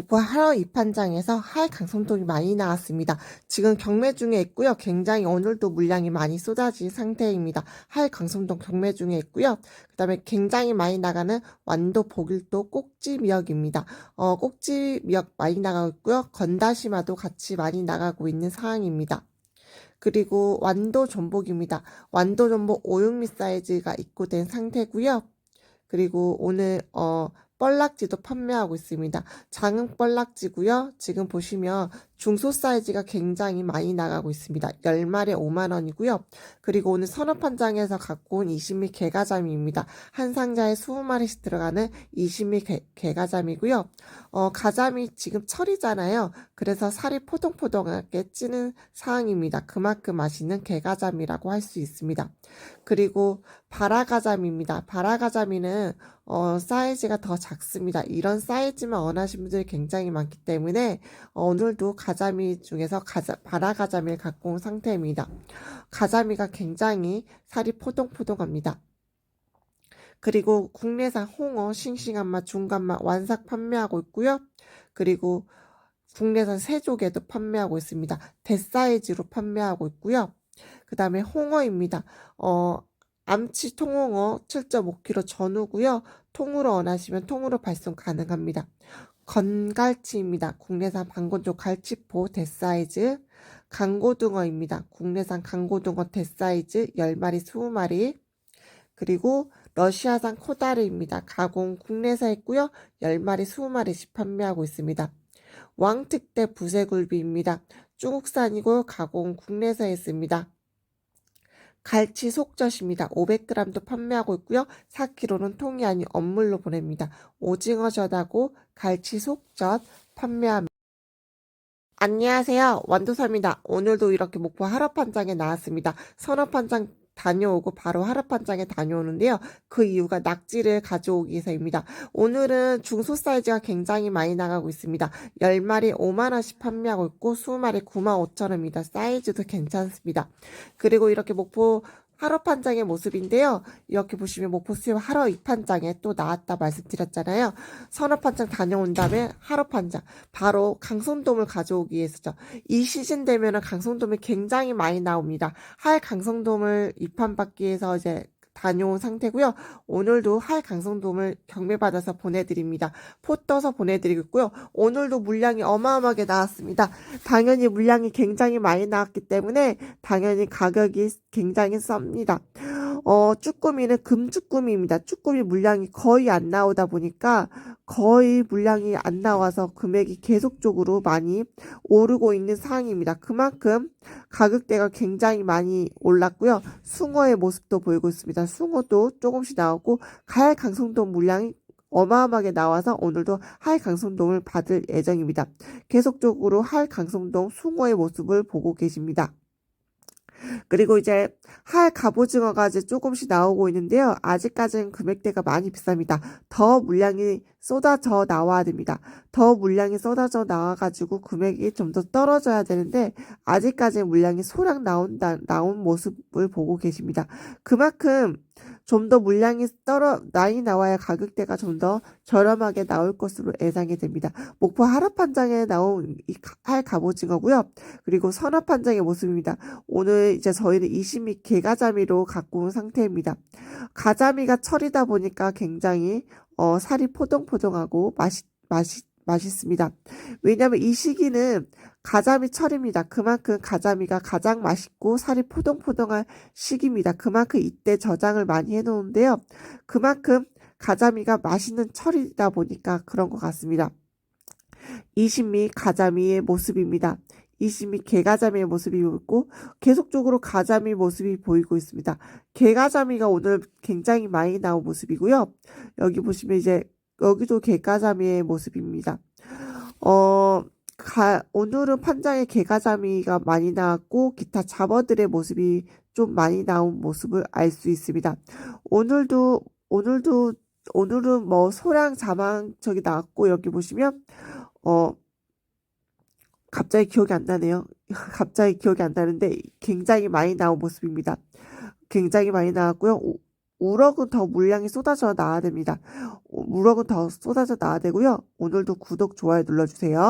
목포 하러 입판장에서 하이 강성동이 많이 나왔습니다. 지금 경매 중에 있고요. 굉장히 오늘도 물량이 많이 쏟아진 상태입니다. 하이 강성동 경매 중에 있고요. 그 다음에 굉장히 많이 나가는 완도 복일도 꼭지 미역입니다. 어, 꼭지 미역 많이 나가고 있고요. 건다시마도 같이 많이 나가고 있는 상황입니다. 그리고 완도 전복입니다. 완도 전복 566 사이즈가 입고된 상태고요. 그리고 오늘 어 뻘락지도 판매하고 있습니다. 장흥 뻘락지고요. 지금 보시면 중소 사이즈가 굉장히 많이 나가고 있습니다. 10마리에 5만 원이고요. 그리고 오늘 선업한장에서 갖고 온 20미 개가자미입니다. 한 상자에 20마리씩 들어가는 20미 개, 개가자미고요. 어, 가자미 지금 철이잖아요. 그래서 살이 포동포동하게 찌는 상황입니다. 그만큼 맛있는 개가자미라고 할 수 있습니다. 그리고 바라가자미입니다. 바라가자미는 어, 사이즈가 더 작습니다. 이런 사이즈만 원하시는 분들이 굉장히 많기 때문에 어, 오늘도 가 자미 중에서 가자, 바라가자미를 갖고 온 상태입니다. 가자미가 굉장히 살이 포동포동합니다. 그리고 국내산 홍어 싱싱한 맛, 중간 맛 완삭 판매하고 있고요. 그리고 국내산 새조개도 판매하고 있습니다. 대사이즈로 판매하고 있고요. 그 다음에 홍어입니다. 어, 암치 통홍어 7.5kg 전후고요. 통으로 원하시면 통으로 발송 가능합니다. 건갈치입니다. 국내산 방건조 갈치포 대사이즈. 강고등어입니다. 국내산 강고등어 대사이즈 10마리, 20마리. 그리고 러시아산 코다리입니다. 가공 국내산 있고요. 10마리, 20마리씩 판매하고 있습니다. 왕특대 부세굴비입니다. 중국산이고 가공 국내산에 있습니다. 갈치 속젓입니다. 500g도 판매하고 있고요. 4kg는 통이 아닌 엄물로 보냅니다. 오징어 젓하고 갈치 속젓 판매합니다. 안녕하세요. 완도사입니다. 오늘도 이렇게 목포 하럽판장에 나왔습니다. 선업판장 다녀오고 바로 하럽판장에 다녀오는데요. 그 이유가 낙지를 가져오기 위해서입니다. 오늘은 중소 사이즈가 굉장히 많이 나가고 있습니다. 10마리 5만원씩 판매하고 있고 20마리 9만 5천원입니다. 사이즈도 괜찮습니다. 그리고 이렇게 목포 하러 판장의 모습인데요. 이렇게 보시면 목포 수협 하러 입판장에 또 나왔다 말씀드렸잖아요. 선업판장 다녀온 다음에 하러 판장 바로 강성돔을 가져오기 위해서죠. 이 시즌 되면은 강성돔이 굉장히 많이 나옵니다. 할 강성돔을 입판받기 위해서 이제 다녀온 상태고요. 오늘도 할 강성돔을 경매받아서 보내드립니다. 포 떠서 보내드리고 있고요. 오늘도 물량이 어마어마하게 나왔습니다. 당연히 물량이 굉장히 많이 나왔기 때문에 당연히 가격이 굉장히 쌉니다. 어, 쭈꾸미는 금쭈꾸미입니다. 쭈꾸미 물량이 거의 안 나오다 보니까 거의 물량이 안 나와서 금액이 계속적으로 많이 오르고 있는 상황입니다. 그만큼 가격대가 굉장히 많이 올랐고요. 숭어의 모습도 보이고 있습니다. 숭어도 조금씩 나오고 가을 강성도 물량이 어마어마하게 나와서 오늘도 하이 강성동을 받을 예정입니다. 계속적으로 하이 강성동 숭어의 모습을 보고 계십니다. 그리고 이제 할 갑오징어가 이제 조금씩 나오고 있는데요. 아직까지는 금액대가 많이 비쌉니다. 더 물량이 쏟아져 나와야 됩니다. 더 물량이 쏟아져 나와가지고 금액이 좀 더 떨어져야 되는데 아직까지는 물량이 소량 나온다 나온 모습을 보고 계십니다. 그만큼 좀 더 물량이 떨어 많이 나와야 가격대가 좀 더 저렴하게 나올 것으로 예상이 됩니다. 목포 하랍판장에 나온 이할 갑오징어고요. 그리고 선합판장의 모습입니다. 오늘 이제 저희는 20미 개가자미로 갖고 온 상태입니다. 가자미가 철이다 보니까 굉장히 어, 살이 포동포동하고 맛있, 맛있, 맛있습니다. 왜냐하면 이 시기는 가자미 철입니다. 그만큼 가자미가 가장 맛있고 살이 포동포동한 시기입니다. 그만큼 이때 저장을 많이 해놓은데요. 그만큼 가자미가 맛있는 철이다 보니까 그런 것 같습니다. 이신미 가자미의 모습입니다. 이신미 개가자미의 모습이 있고 계속적으로 가자미 모습이 보이고 있습니다. 개가자미가 오늘 굉장히 많이 나온 모습이고요. 여기 보시면 이제 여기도 개가자미의 모습입니다. 어, 가, 오늘은 판장에 개가자미가 많이 나왔고 기타 잡어들의 모습이 좀 많이 나온 모습을 알 수 있습니다. 오늘도 오늘도 오늘은 뭐 소량 자망 저기 나왔고 여기 보시면 어 갑자기 기억이 안 나네요. 갑자기 기억이 안 나는데 굉장히 많이 나온 모습입니다. 굉장히 많이 나왔고요. 우럭은 더 물량이 쏟아져 나와야 됩니다. 우럭은 더 쏟아져 나와야 되고요. 오늘도 구독, 좋아요 눌러주세요.